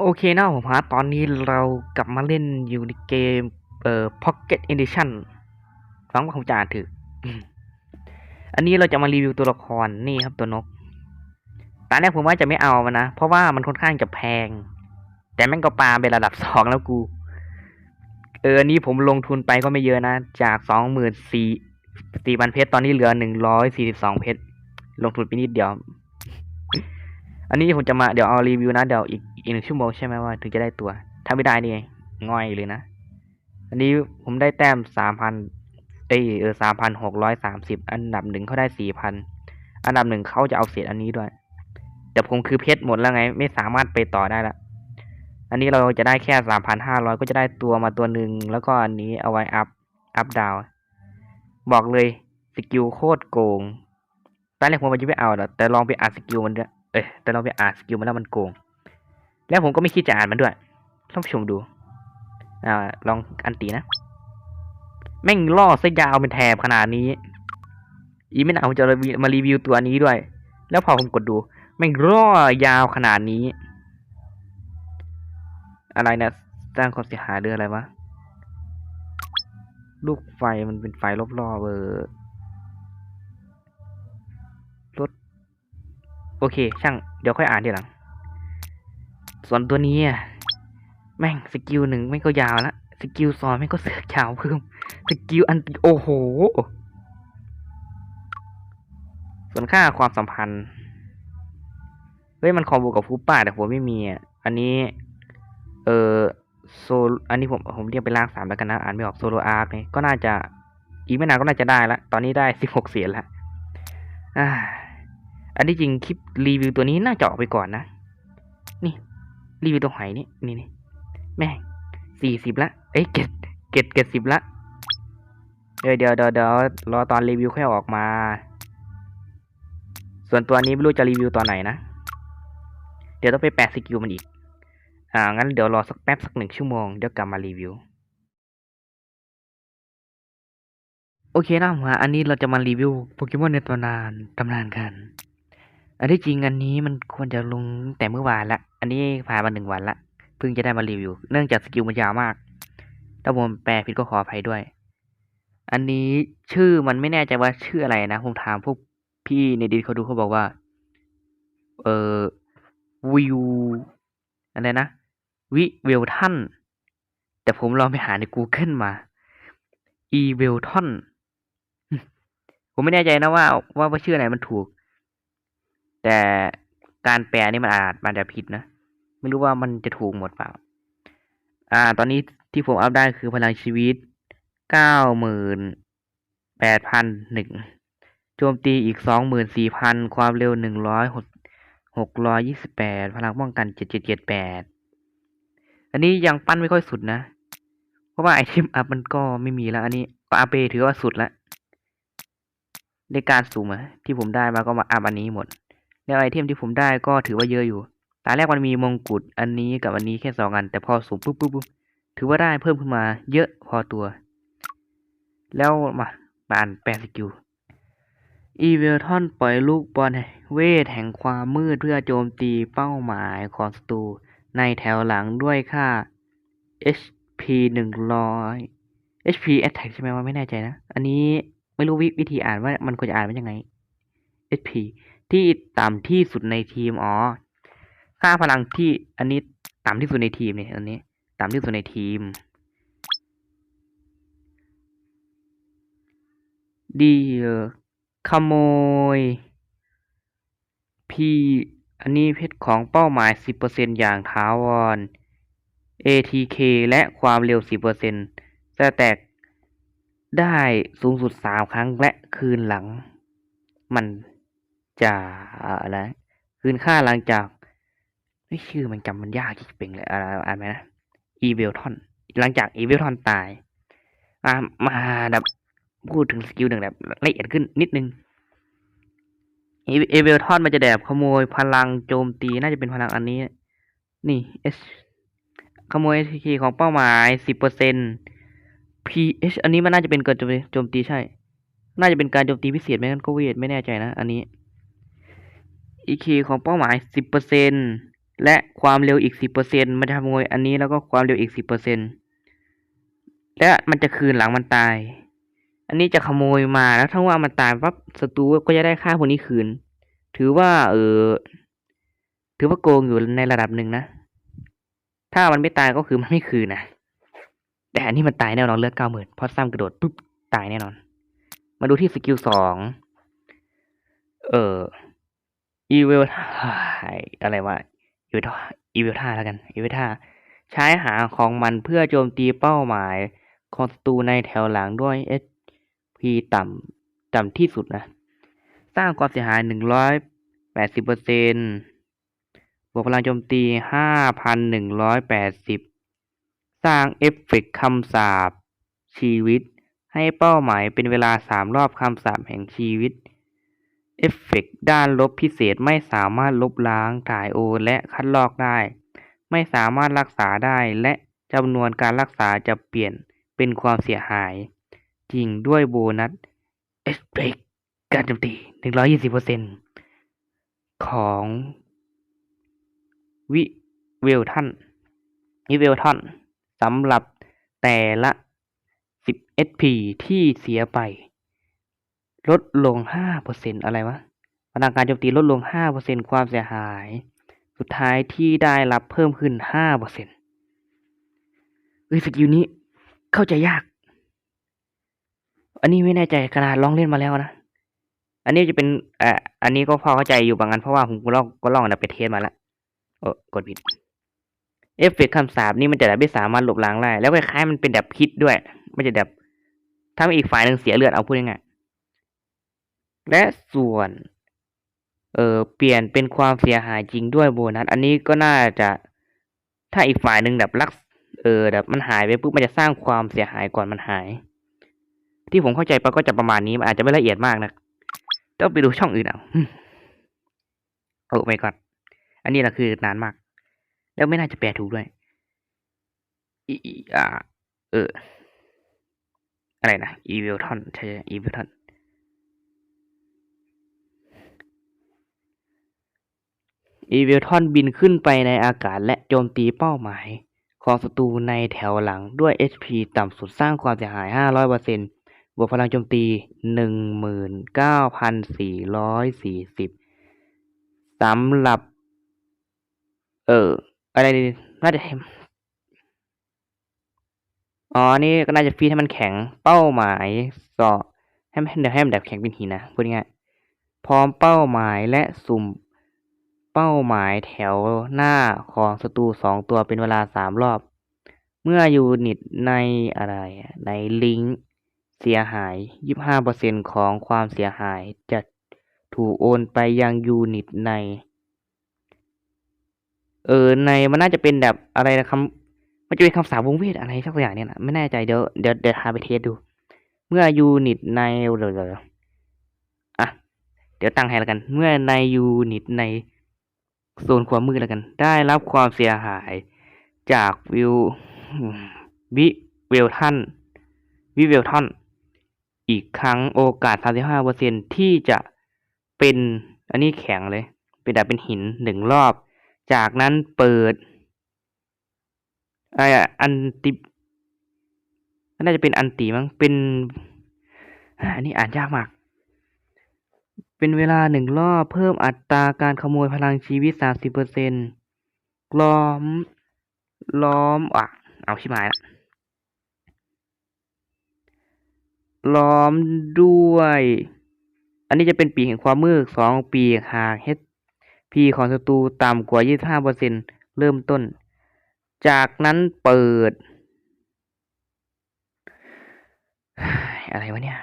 โอเคนะผมฮะตอนนี้เรากลับมาเล่นอยู่ในเกม เอ่อ Pocket Edition หวังว่าคงจะอ่านถึกอืมอันนี้เราจะมารีวิวตัวละครนี่ครับตัวนก ตอนแรกผมว่าจะไม่เอามันนะ เพราะว่ามันค่อนข้างจะแพง แต่แม่งก็ปาเป็นระดับสองแล้วกู เออนนี้ผมลงทุนไปก็ไม่เยอะนะ จากสองหมื่นสี่สี่พันเพชรตอนนี้เหลือหนึ่งร้อยสี่สิบสองเพชร ลงทุนไปนิดเดียว อันนี้ผมจะมาเดี๋ยวเอารีวิวนะเดี๋ยวอีก อีกหนึ่งชั่วโมงใช่ไหมว่าถึงจะได้ตัว ถ้าไม่ได้นี่ง่อยเลยนะอันนี้ผมได้แต้มสามพันเอเออสามพันหกร้อยสามสิบอันดับหนึ่งเขาได้สี่พันอันดับหนึ่งเขาจะเอาเศษอันนี้ด้วย แต่ผมคือเพชรหมดแล้วไง ไม่สามารถไปต่อได้ละอันนี้เราจะได้แค่สามพันห้าร้อยก็จะได้ตัวมาตัวหนึ่งแล้วก็อันนี้เอาไว้อัพอัพดาวบอกเลยสกิลโคตรโกงตอนแรกผมว่าจะไม่เอาหรอกแต่ลองไปอ่านสกิลมันด้วยเอ้ยแต่เราไปอ่านสกิลมันแล้วมันโกง แล้วผมก็ไม่คิดจะอ่านมันด้วยท่านผู้ชมดู อ่า ลองอันตีนะ แม่งล่อซะยาวเป็นแถบขนาดนี้ อีไม่นาผมจะมารีวิวตัวนี้ด้วย แล้วพอผมกดดู แม่งล่อยาวขนาดนี้ อะไรนะสร้างความเสียหายหรืออะไรวะ ลูกไฟมันเป็นไฟรอบๆเออรถ โอเค ช่าง เดี๋ยวค่อยอ่านทีหลัง ส่วนตัวนี้อะแม่งสกิลหนึ่งไม่งก็ยาวละสกิลสองไม่งก็เสือกยาวเพิ่มสกิลอันโอ้โห ส่วนค่าความสัมพันธ์เฮ้ยมันคอมโบกับฟูป้าแต่ผมไม่มีอะอันนี้ เออโซอันนี้ผมผมเรียกเป็นร่างสามแล้วกันนะอ่านไม่ออกโซโลอาร์คเนี่ยก็น่าจะอีกไม่นานก็น่าจะได้ละตอนนี้ได้สิบหกเสียงละอ่าอันที่จริงคลิปรีวิวตัวนี้น่าจะออกไปก่อนนะ นี่ รีวิวตัวหอยนี่นี่นี่แม่สี่สิบละเอ้ยเก็ดเก็ดเก็ดสิบละเดี๋ยวเดี๋ยวเดี๋ยวเดี๋ยวรอตอนรีวิวค่อยออกมา ส่วนตัวนี้ไม่รู้จะรีวิวตอนไหนนะ เดี๋ยวต้องไปแปะสกิลมันอีก อ่า งั้นเดี๋ยวรอสักแป๊บสักหนึ่งชั่วโมงเดี๋ยวกลับมารีวิว โอเคนะผมฮะอันนี้เราจะมารีวิวโปเกมอนในตำนานตำนานกัน อันที่จริงอันนี้มันควรจะลงแต่เมื่อวานละ อันนี้ผ่านมาหนึ่งวันละ เพิ่งจะได้มารีวิว เนื่องจากสกิลมันยาวมาก ถ้าผมแปลผิดก็ขออภัยด้วย อันนี้ชื่อมันไม่แน่ใจว่าชื่ออะไรนะ ผมถามพวกพี่ในดิสเขาดูเขาบอกว่า เออวิวอะไรนะ วิเวลทันแต่ผมลองไปหาใน Google มาอีเวลทอนผมไม่แน่ใจนะว่าว่าว่าชื่อไหนมันถูก แต่การแปลนี่มันอาจมันจะผิดนะ ไม่รู้ว่ามันจะถูกหมดเปล่า อ่า ตอนนี้ที่ผมอัพได้คือพลังชีวิตเก้าหมื่นแปดพันหนึ่งโจมตีอีกสองหมื่นสี่พันความเร็วหนึ่งร้อยหกหกร้อยยี่สิบแปดพลังป้องกันเจ็ดเจ็ดเจ็ดแปดอันนี้ยังปั้นไม่ค่อยสุดนะ เพราะว่าไอเทมอัพมันก็ไม่มีแล้ว อันนี้ก็อัพไปถือว่าสุดแล้วในการสุ่มอะที่ผมได้มาก็มาอัพอันนี้หมด แล้วไอเทมที่ผมได้ก็ถือว่าเยอะอยู่ตอนแรกมันมีมงกุฎอันนี้กับอันนี้แค่สองอัน แต่พอสุ่มปุ๊บปุ๊บปุ๊บถือว่าได้เพิ่มขึ้นมาเยอะพอตัว แล้วมาบานแปลสกิลอีเวลทอนปล่อยลูกบอลเวทแห่งความมืดเพื่อโจมตีเป้าหมายของศัตรูในแถวหลังด้วยค่า HP หนึ่งร้อย HP attack ใช่ไหมว่าไม่แน่ใจนะ อันนี้ไม่รู้วิวิธีอ่านว่ามันควรจะอ่านว่ายังไง HP ที่ต่ำที่สุดในทีมอ๋อค่าพลังที่อันนี้ต่ำที่สุดในทีมเนี่ยอันนี้ต่ำที่สุดในทีม ดีขโมย P อันนี้เพชรของเป้าหมาย 10%อย่างถาวร ATK และความเร็ว 10%สแตกได้สูงสุด 3 ครั้งและคืนหลังมัน จะอะไรคืนค่าหลังจากไม่ชื่อมันจำมันยากจะเป็นเลยอะไรอ่านไหมนะอีเวลทอนหลังจากอีเวลทอนตายอ่ามาแบบพูดถึงสกิลหนึ่งแบบละเอียดขึ้นนิดนึงเอเวลทอนมันจะแดบขโมยพลังโจมตีน่าจะเป็นพลังอันนี้ นี่เอสขโมย SK ของเป้าหมายสิบเปอร์เซ็นต์ PH อันนี้มันน่าจะเป็นการโจมตีใช่ น่าจะเป็นการโจมตีพิเศษไม่งั้นก็เวทไม่แน่ใจนะ อันนี้ EK ของเป้าหมายสิบเปอร์เซนต์และความเร็วอีกสิบเปอร์เซ็นมันจะขโมยอันนี้แล้วก็ความเร็วอีกสิบเปอร์เซ็นและมันจะคืนหลังมันตาย อันนี้จะขโมยมาแล้วถ้าว่ามันตายปั๊บศัตรูก็จะได้ค่าพวกนี้คืน ถือว่าเออถือว่าโกงอยู่ในระดับหนึ่งนะ ถ้ามันไม่ตายก็คือมันไม่คืนนะ แต่อันนี้มันตายแน่นอนเลือดเก้าหมื่นพอซ้ำกระโดดปุ๊บตายแน่นอน มาดูที่สกิลสอง เออ อีเวลอะไรวะอีเวลอีเวลท่าแล้วกันอีเวลท่าใช้หางของมันเพื่อโจมตีเป้าหมายของศัตรูในแถวหลังด้วย HP ต่ำต่ำที่สุดนะ สร้างความเสียหายหนึ่งร้อยแปดสิบเปอร์เซ็นต์บวกพลังโจมตีห้าพันหนึ่งร้อยแปดสิบสร้างเอฟเฟกต์คำสาปชีวิต ให้เป้าหมายเป็นเวลาสามรอบคำสาปแห่งชีวิต เอฟเฟกต์ด้านลบพิเศษไม่สามารถลบล้าง ถ่ายโอ และคัดลอกได้ ไม่สามารถรักษาได้ และจำนวนการรักษาจะเปลี่ยนเป็นความเสียหาย จริงด้วยโบนัสเอฟเฟกต์การโจมตีหนึ่งร้อยี่สิบเปอร์เซ็นของวิเวลทันวิเวลทันสำหรับแต่ละสิบ SP ที่เสียไป ลดลงห้าเปอร์เซ็นอะไรวะพลังการโจมตีลดลงห้าเปอร์เซ็นความเสียหาย สุดท้ายที่ได้รับเพิ่มขึ้นห้าเปอร์เซ็นเฮ้ยสกิลนี้เข้าใจยาก อันนี้ไม่แน่ใจขนาดลองเล่นมาแล้วนะ อันนี้จะเป็นอ่ออันนี้ก็พอเข้าใจอยู่บางอันเพราะว่าผมก็ลองก็ลองนะไปเทสมาแล้วโอ้กดผิดเอฟเฟกต์คำสาปนี่มันจะแบบไม่สามารถลบล้างได้แล้วคล้ายๆมันเป็นแบบพิษด้วย มันจะแบบถ้อีกฝ่ายหนึ่งเสียเลือดเอาพูดง่าย และส่วน เออเปลี่ยนเป็นความเสียหายจริงด้วยโบนัส อันนี้ก็น่าจะถ้าอีกฝ่ายหนึ่งแบบรัก เออแบบมันหายไปปุ๊บมันจะสร้างความเสียหายก่อนมันหาย ที่ผมเข้าใจไปก็จะประมาณนี้มันอาจจะไม่ละเอียดมากนะต้องไปดูช่องอื่นเอาโอ้ไม่ก่อนอันนี้นะคือนานมาก แล้วไม่น่าจะแปลถูกด้วยอีอ่าเออ อะไรนะอีเวลทอนใช่อีเวลทอน อีเวลทอนบินขึ้นไปในอากาศและโจมตีเป้าหมาย ของศัตรูในแถวหลังด้วย HP ต่ำสุดสร้างความเสียหาย 500%บวกพลังโจมตี 19,440สำหรับ เออ อะไรดีน่าจะอ๋อ นี่ก็น่าจะฟีดให้มันแข็งเป้าหมายสอให้มันเดี๋ยวให้มันแบบแข็งเป็นหินนะพูดง่ายๆพร้อมเป้าหมายและสุ่ม เป้าหมายแถวหน้าของศัตรูสองตัวเป็นเวลาสามรอบ เมื่อยูนิตในอะไรในลิงก์เสียหาย 25%ของความเสียหายจะถูกโอนไปยังยูนิตใน เออในมันน่าจะเป็นแบบอะไรนะคำมันจะเป็นคำสาปวงเวทอะไรสักอย่างเนี่ยนะไม่แน่ใจเดี๋ยวเดี๋ยวเดี๋ยวหาไปเทสดู เมื่อยูนิตในเดี๋ยวเดี๋ยวอะเดี๋ยวตั้งให้แล้วกัน เมื่อในยูนิตใน โซนความมืดแล้วกัน ได้รับความเสียหายจากวิววิเวลทันวิเวลทันอีกครั้งโอกาส 35%ที่จะเป็นอันนี้แข็งเลย เป็นแบบเป็นหินหนึ่งรอบ จากนั้นเปิดไอะอันติน่าจะเป็นอันตีมั้งเป็น อันนี้อ่านยากมาก เป็นเวลาหนึ่งรอบเพิ่มอัตราการขโมยพลังชีวิต30%ล้อม ล้อมอะเอาชิบหายละล้อมด้วย อันนี้จะเป็นปีแห่งความมืดสองปีหาก HP ของศัตรูต่ำกว่า 25%เริ่มต้น จากนั้นเปิด อะไรวะเนี่ย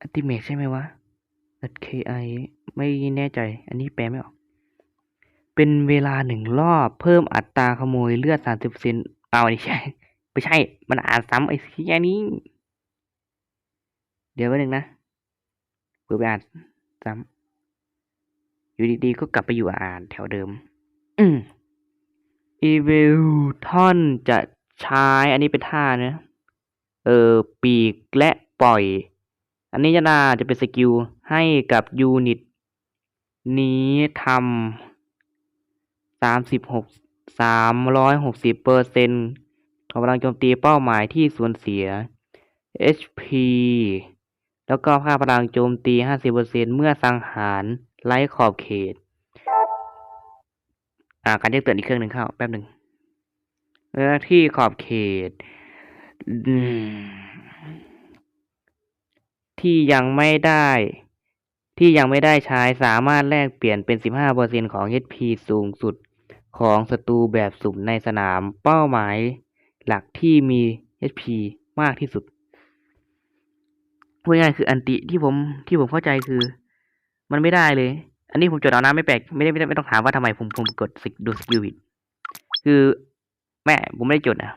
อัติเมทใช่ไหมวะ KI ไม่แน่ใจ อันนี้แปลไม่ออก เป็นเวลาหนึ่งรอบ เพิ่มอัตราขโมยเลือด30%เอาไม่ใช่ไม่ใช่ มันอ่านซ้ำไอ้ที่นี้ เดี๋ยวแป๊บนึงนะเปิดไปอ่านซ้ำอยู่ดีๆ ก็กลับไปอยู่อ่านแถวเดิม อืมอีเวลทอนจะใช้ อันนี้เป็นท่านะ เออ ปีกและปล่อย อันนี้จะน่าจะเป็นสกิล ให้กับยูนิต นี้ทำสามสิบหกสามร้อยหกสิบเปอร์เซ็นต์ของพลังโจมตีเป้าหมายที่สูญเสีย HP แล้วก็ค่าพลังโจมตีห้าสิบเปอร์เซนเมื่อสังหารไร้ขอบเขต อ่า การแจ้งเตือนอีกเครื่องหนึ่งเข้า แป๊บหนึ่งเนื้อที่ขอบเขต ที่ยังไม่ได้ ที่ยังไม่ได้ใช้สามารถแลกเปลี่ยนเป็น 15%ของ HP สูงสุดของศัตรูแบบสุ่มในสนามเป้าหมายหลักที่มี HP มากที่สุดพูดง่ายๆคืออันติที่ผมที่ผมเข้าใจคือ มันไม่ได้เลย อันนี้ผมจดเอานะไม่แปลกไม่ได้ไม่ได้ไม่ต้องถามว่าทำไมผมผมกดสกดูสกิลผิดคือแม่ผมไม่ได้จดนะ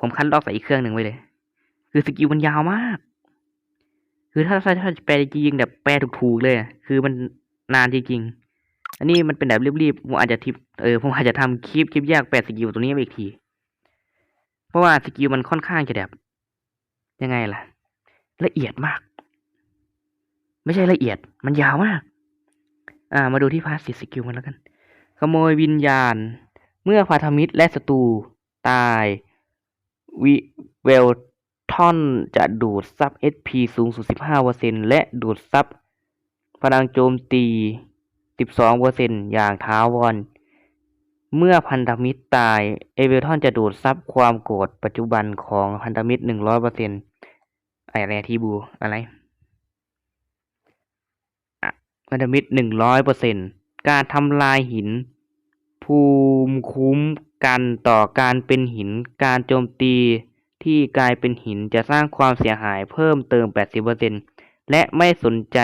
ผมคันลอกใส่อีกเครื่องหนึ่งไว้เลย คือสกิลมันยาวมาก คือถ้าถ้าถ้าแปลจริงๆแบบแปลถูกๆเลยคือมันนานจริงๆอันนี้มันเป็นแบบรีบๆผมอาจจะทิปเออผมอาจจะทำคลิปคลิปแยกแปลสกิลตรงนี้ไปอีกที เพราะว่าสกิลมันค่อนข้างจะแบบยังไงล่ะ ละเอียดมาก ไม่ใช่ละเอียด มันยาวมาก อ่า มาดูที่พาสซีสกิลมันแล้วกัน ขโมยวิญญาณ เมื่อพันธมิตรและศัตรูตายวิเวล ทอนจะดูดซับ SP สูงสุด 15%และดูดซับพลังโจมตี 12%อย่างท้าวรเมื่อพันธมิตรตาย เอเวลทอนจะดูดซับความโกรธปัจจุบันของพันธมิตร 100%อะไรทีบูอะไรพันธมิตรหนึ่งร้อยเปอร์เซ็นการทำลายหิน ภูมิคุ้มกันต่อการเป็นหินการโจมตี ที่กลายเป็นหินจะสร้างความเสียหายเพิ่มเติม 80%และไม่สนใจ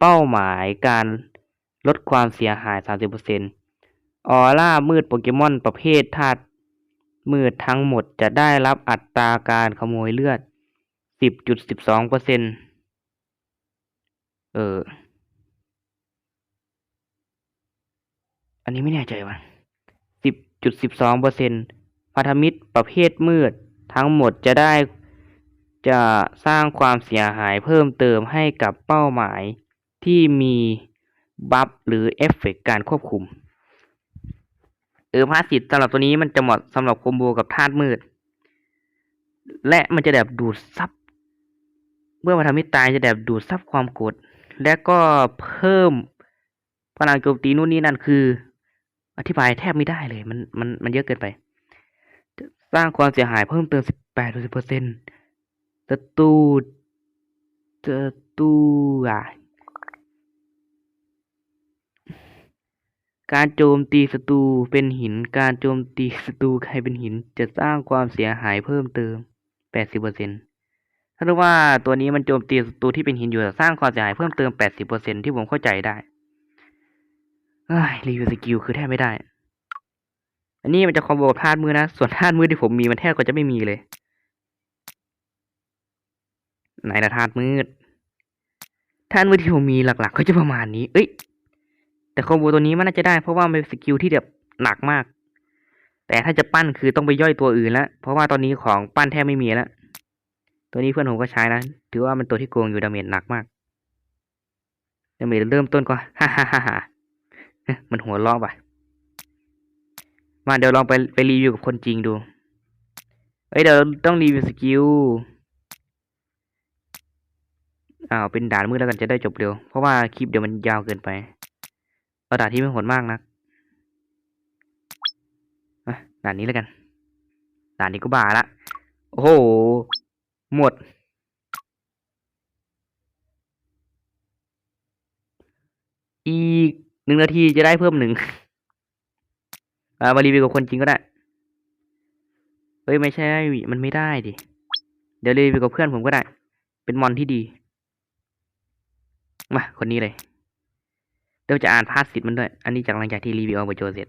เป้าหมายการลดความเสียหาย 30%ออร่ามืดโปเกมอนประเภทธาตุมืดทั้งหมดจะได้รับอัตราการขโมยเลือด 10.12%เออ อันนี้ไม่แน่ใจว่ะสิบจุดสิบสองเปอร์เซ็นพันธมิตรประเภทมืด ทั้งหมดจะได้จะสร้างความเสียหายเพิ่มเติมให้กับเป้าหมายที่มีบัฟหรือเอฟเฟกต์การควบคุม เออพาสซีฟสำหรับตัวนี้มันจะเหมาะสำหรับคอมโบกับธาตุมืด และมันจะแบบดูดซับเมื่อพันธมิตรตายจะแบบดูดซับความกรธและก็เพิ่มพลังโจมตีนู่นนี่นั่นคือ อธิบายแทบไม่ได้เลย มันมันมันเยอะเกินไป สร้างความเสียหายเพิ่มเติม 18เปอร์เซ็นต์ศัตรูศัตรูอะการโจมตีศัตรูเป็นหิน การโจมตีศัตรูกลายเป็นหิน จะสร้างความเสียหายเพิ่มเติม 80เปอร์เซ็นต์ถ้ารู้ว่าตัวนี้มันโจมตีศัตรูที่เป็นหินอยู่จะสร้างความเสียหายเพิ่มเติม 80เปอร์เซ็นต์ที่ผมเข้าใจได้เอ้รีวิวสกิลคือแทบไม่ได้ อันนี้มันจะคอมโบกับธาตุมือนะ ส่วนธาตุมือที่ผมมีมันแทบก็จะไม่มีเลย ไหนละธาตุมืดธาตุมือที่ผมมีหลัก ๆ ก็จะประมาณนี้ เอ้ย แต่คอมโบตัวนี้มันน่าจะได้เพราะว่ามันเป็นสกิลที่แบบหนักมาก แต่ถ้าจะปั้นคือต้องไปย่อยตัวอื่นแล้ว เพราะว่าตอนนี้ของปั้นแทบไม่มีแล้ว ตัวนี้เพื่อนผมก็ใช้นะ ถือว่ามันตัวที่โกงอยู่ดาเมจหนักมาก ดาเมจเริ่มต้นก็ฮ่าฮ่าฮ่ามันหัวล้อป่ะ มาเดี๋ยวลองไปไปรีวิวกับคนจริงดู เอ้ยเดี๋ยวต้องรีวิวสกิลอ้าวเป็นด่านมืดแล้วกันจะได้จบเร็ว เพราะว่าคลิปเดี๋ยวมันยาวเกินไปเอาด่านที่ไม่โหดมากนักอะด่านนี้แล้วกัน ด่านนี้ก็บ้าละ โอ้โห หมด อีกหนึ่งนาทีจะได้เพิ่มหนึ่ง เอามารีวิวกับคนจริงก็ได้ เฮ้ยไม่ใช่ มันไม่ได้ดิ เดี๋ยวรีวิวกับเพื่อนผมก็ได้ เป็นมอนที่ดี มาคนนี้เลย เดี๋ยวจะอ่านพาสสิทมันด้วย อันนี้จากหลังจากที่รีวิวเอาไปโจเสร็จ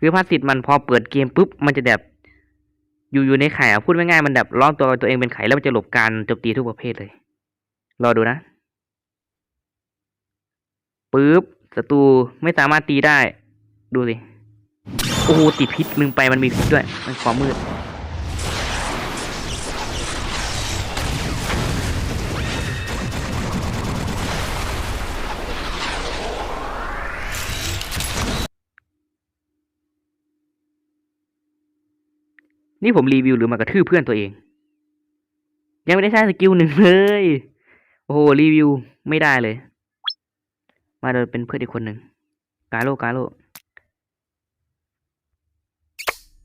คือพาสสิทมันพอเปิดเกมปุ๊บ มันจะแบบอยู่อยู่ในไข่อะพูดง่ายๆมันแบบล้อมตัวตัวเองเป็นไข่แล้วมันจะหลบการโจมตีทุกประเภทเลย รอดูนะ ปึ๊บศัตรูไม่สามารถตีได้ ดูสิโอ้โหติดพิษลืมไปมันมีพิษด้วย มันความมืดนี่ผมรีวิวหรือมากระทืบเพื่อนตัวเอง ยังไม่ได้ใช้สกิลหนึ่งเลย โอ้โหรีวิวไม่ได้เลย มาโดยเป็นเพื่อนอีกคนหนึ่งกาโลกาโล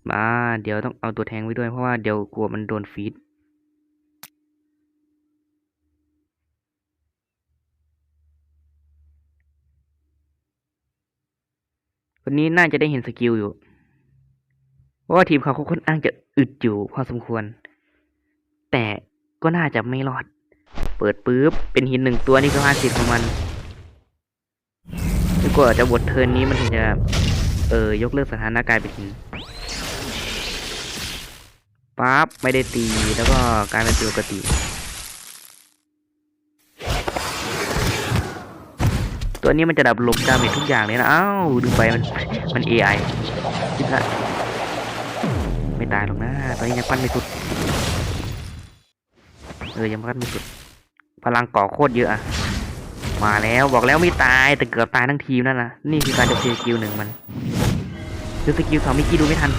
มาเดี๋ยวต้องเอาตัวแทงไว้ด้วยเพราะว่าเดี๋ยวกลัวมันโดนฟีดวันนี้น่าจะได้เห็นสกิลอยู่ เพราะว่าทีมเขาค่อนข้างจะอึดอยู่พอสมควร แต่ก็น่าจะไม่รอด เปิดปุ๊บ เป็นหินหนึ่งตัวนี่ก็ห้าสิบของมันแล้วก็จะบทเทิร์นนี้มันถึงจะ เออยกเลิกสถานะกลายเป็นหิน ปั๊บไม่ได้ตีแล้วก็กลายเป็นปกติ ตัวนี้มันจะดับลบดาเมจทุกอย่างเลยนะ อ้าวดูไปมันมัน AI คิดละไม่ตายหรอกนะ ตอนนี้ยังปั้นไม่สุด เออยังปั้นไม่สุด พลังก่อโคตรเยอะอะมาแล้วบอกแล้วไม่ตายแต่เกือบตายทั้งทีมนั่นนะนี่คือการจะสกิลหนึ่งมันคือสกิลสองมิกี้ดูไม่ทัน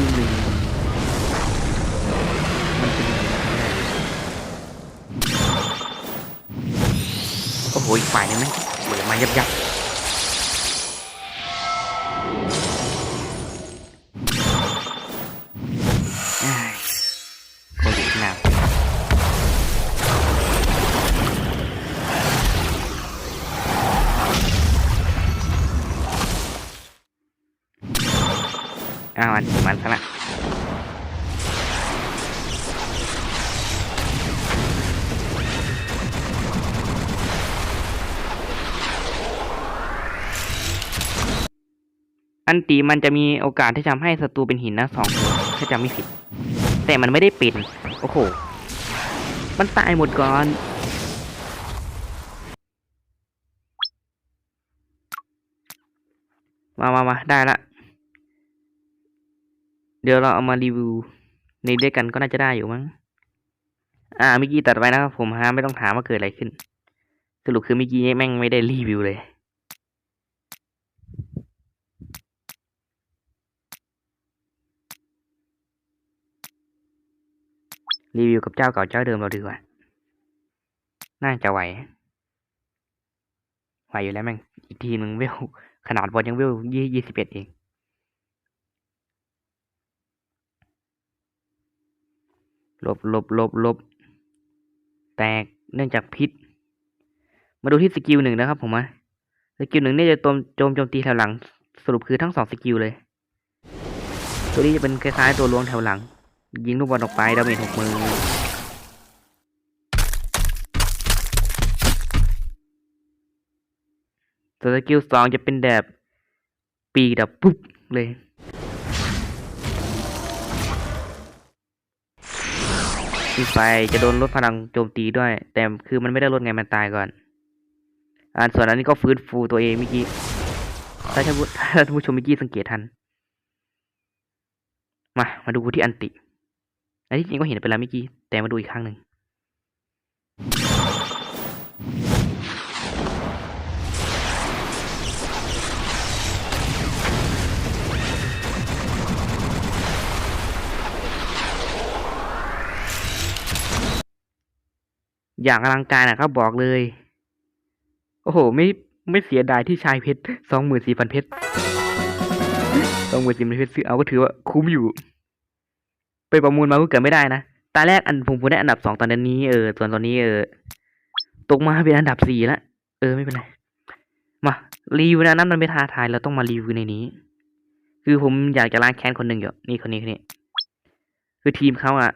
สกิลหนึ่งมันเป็นยังไงโอ้โหอีกฝ่ายนึงไหมเหมือนมายับยับ อันตีมันจะมีโอกาสที่จะทำให้ศัตรูเป็นหินนะสองถ้าจำไม่ผิด แต่มันไม่ได้เป็น โอ้โห มันตายหมดก่อน มามามาได้ละ เดี๋ยวเราเอามารีวิวในด้วยกันก็น่าจะได้อยู่มั้ง อ่า เมื่อกี้ตัดไปนะครับผมฮะไม่ต้องถามว่าเกิดอะไรขึ้น สรุปคือเมื่อกี้แม่งไม่ได้รีวิวเลย รีวิวกับเจ้าเก่าเจ้าเดิมเราดีกว่า น่าจะไหว ไหวอยู่แล้วแม่ง อีกทีมึงเวล ขนาดบอลยังเวลยี่ยี่สิบเอ็ดเอง ลบลบลบลบ แตกเนื่องจากพิษ มาดูที่สกิลหนึ่งนะครับผมอะสกิลหนึ่งเนี่ยจะโจมโจมโจมตีแถวหลัง สรุปคือทั้งสองสกิลเลย ตัวนี้จะเป็นคล้ายๆตัวลวงแถวหลัง ยิงลูกบอลออกไปดาเมจหกมือส่วนสกิลสองจะเป็นแบบปีกแบบปุ๊บเลยอีกฝ่ายจะโดนลดพลังโจมตีด้วย แต่คือมันไม่ได้ลดไงมันตายก่อน อ่าส่วนอันนี้ก็ฟื้นฟูตัวเองเมื่อกี้ถ้าท่านผู้ถ้าท่านผู้ชมเมื่อกี้สังเกตทัน มา มาดูที่อันติ อันที่จริงก็เห็นไปแล้วเมื่อกี้ แต่มาดูอีกครั้งหนึ่งอย่างอลังการอะครับบอกเลย โอ้โห ไม่ไม่เสียดายที่ชายเพชรสองหมื่นสี่พันเพชรสองหมื่นสี่พันเพชรซื้อเอาก็ถือว่าคุ้มอยู่ ไปประมูลมาก็เกิดไม่ได้นะตาแรกอันผมผมได้อันดับสองตอนนี้เออส่วนตอนนี้เออตกมาเป็นอันดับสี่ล้วเออไม่เป็นไรมารีวิวนะนั่นมันไม่ท้าทายเราต้องมารีวิวในนี้ คือผมอยากจะล้างแค้นคนหนึ่งอยู่นี่คนนี้คนนี้ คือทีมเขาอะ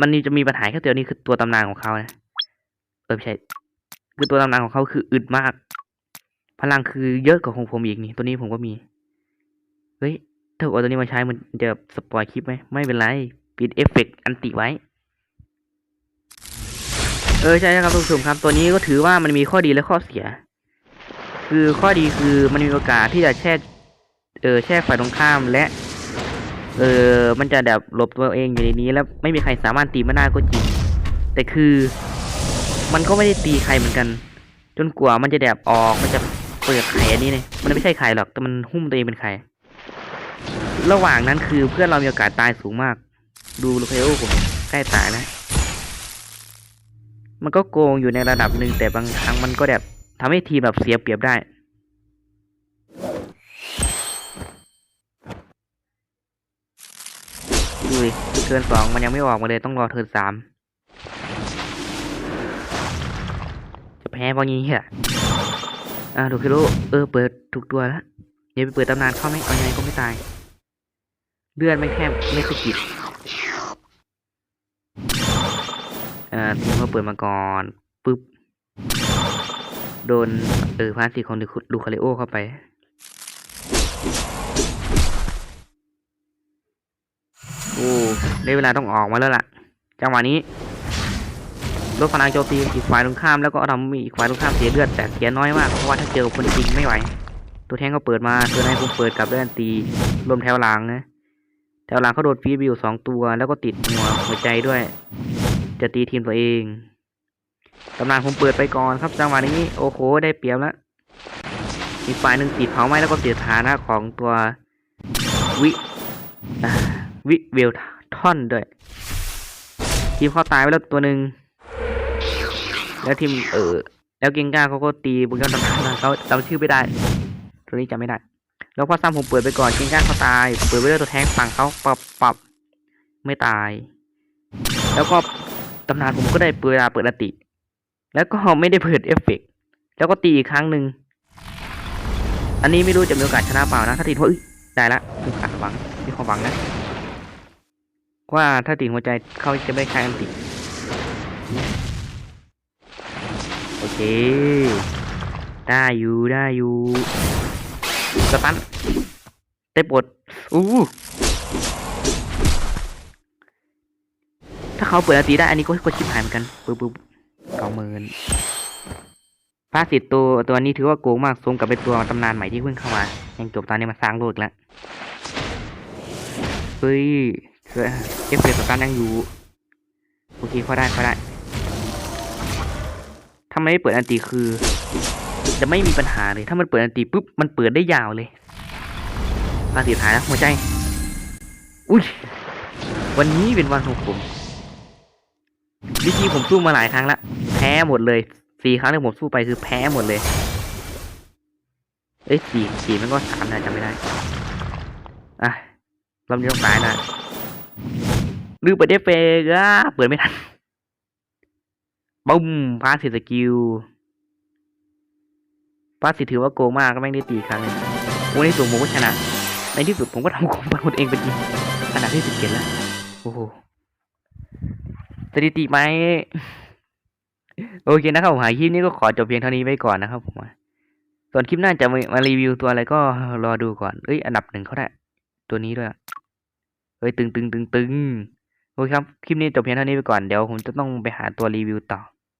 มันจะมีปัญหาแค่ตัวนี้คือตัวตำนานของเขานะเออไม่ใช่ คือตัวตำนานของเขาคืออึดมาก พลังคือเยอะกว่าของผมอีกนี่ตัวนี้ผมก็มี เฮ้ยาเอาตัวนี้มาใช้มันจะสปอยคลิปไหมไม่เป็นไร ปิดเอฟเฟกต์อันติไว้ เออใช่ครับทุกผู้ชมครับ ตัวนี้ก็ถือว่ามันมีข้อดีและข้อเสีย คือข้อดีคือมันมีโอกาสที่จะแช่เออแช่ฝ่ายตรงข้ามและ เออมันจะแบบหลบตัวเองอยู่ในนี้ แล้วไม่มีใครสามารถตีมันได้ก็จริง แต่คือ มันก็ไม่ได้ตีใครเหมือนกัน จนกว่ามันจะแดบออกมันจะเปิดไข่อันนี้เนี่ยมันไม่ใช่ไข่หรอกแต่มันหุ้มตัวเองเป็นไข่ ระหว่างนั้นคือเพื่อนเรามีโอกาสตายสูงมาก ดูลูกเพโอผมใกล้ตายนะ มันก็โกงอยู่ในระดับหนึ่งแต่บางครั้งมันก็แบบทำให้ทีมแบบเสียเปรียบได้ดูดิเทิร์นสองมันยังไม่ออกมาเลยต้องรอเทิร์นสามจะแพ้เพราะงี้เหรออ่าดูคิโรเออเปิดถูกตัวแล้วอย่าไปเปิดตำนานเข้าไหมเอาไงก็ไม่ตาย เลือดไม่แค่ไม่สะกิดอ่าทีมเขาเปิดมาก่อนปุ๊บ โดนเออพาสีของดูคาริโอเข้าไปโอ้ได้เวลาต้องออกมาแล้วล่ะ จังหวะนี้ลดพลังโจมตีอีกฝ่ายตรงข้ามแล้วก็ทำอีกฝ่ายตรงข้ามเสียเลือดแต่เสียน้อยมากเพราะว่าถ้าเจอคนจริงไม่ไหว ตัวแทงก็เปิดมาตัวไหนผมเปิดกับเลือดตีรวมแถวหลังนะ แถวหลังเขาโดนฟีบิวสองตัว แล้วก็ติดหัวหัวใจด้วย จะตีทีมตัวเองตำนานผมเปิดไปก่อนครับจังหวะนี้โอ้โหได้เปรียบแล้วอีกฝ่ายหนึ่งติดเผาไหม้แล้วก็ติดฐานะของตัววิวิเวลท่อนด้วย ทีมเขาตายไปแล้วตัวหนึ่งแล้วทีมเออแล้วเกงก้าเขาก็ตีบุญยอดตำนานเขาจำชื่อไม่ได้ ตัวนี้จำไม่ได้ แล้วพอซ้ำผมเปิดไปก่อนเกงก้าเขาตาย เปิดไปด้วยตัวแทงฝั่งเขาปรับปรับไม่ตาย แล้วก็ตำนานผมก็ได้เปิดเวลาเปิดอติ แล้วก็ไม่ได้เปิดเอฟเฟกต์แล้วก็ตีอีกครั้งหนึ่งอันนี้ไม่รู้จะมีโอกาสชนะเปล่านะถ้าติดหัวเอ้ยได้ละมีขาดหวังมีความหวังนะว่าถ้าติดหัวใจเขาจะไม่ใช้อันติโอเค ได้อยู่ได้อยู่ สตันได้ปลดอู้ถ้าเขาเปิดอันติได้ อันนี้ก็ก็ชิบหายเหมือนกันปุ๊บปุ๊บสองหมื่นพาสิตตัวตัวนี้ถือว่าโกงมากสมกับเป็นตัวตำนานใหม่ที่เพิ่งเข้ามา ยังจบตอนนี้มาสร้างโลกแล้วเฮ้ยเอฟเฟกต์สตันยังอยู่โอเคเขาได้เขาได้ถ้าไม่เปิดอันตีคือ จะไม่มีปัญหาเลย ถ้ามันเปิดอันตีปุ๊บ มันเปิดได้ยาวเลยมาสีท้ายแล้วหัวใจ อุ้ย วันนี้เป็นวันของผม วิธีผมสู้มาหลายครั้งละ แพ้หมดเลย สี่ครั้งที่ผมสู้ไปคือแพ้หมดเลย เอ้ยสี่สี่มันก็สามนะจำไม่ได้ อะรอบนี้ต้องตายนะลืมเปิดเดฟเฟกอะเปิดไม่ทันบุ้มพาสิสกิล พาสิถือว่าโกงมากก็ไม่งได้ตีครั้งนึงวันนี้สูงผมก็ชนะ ในที่สุดผมก็ทำของตัวเองเป็นจริงขนาดที่สิบเจ็ดแล้ว โอ้โห สถิติไหม โอเคนะครับผมหาคลิปนี้ก็ขอจบเพียงเท่านี้ไว้ก่อนนะครับผม ส่วนคลิปหน้าจะมามารีวิวตัวอะไรก็รอดูก่อน เอ้ย อันดับหนึ่งเขาได้ ตัวนี้ด้วยเฮ้ย ตึงตึงตึงตึงโอเคครับ คลิปนี้จบเพียงเท่านี้ไปก่อน เดี๋ยวผมจะต้องไปหาตัวรีวิวต่อ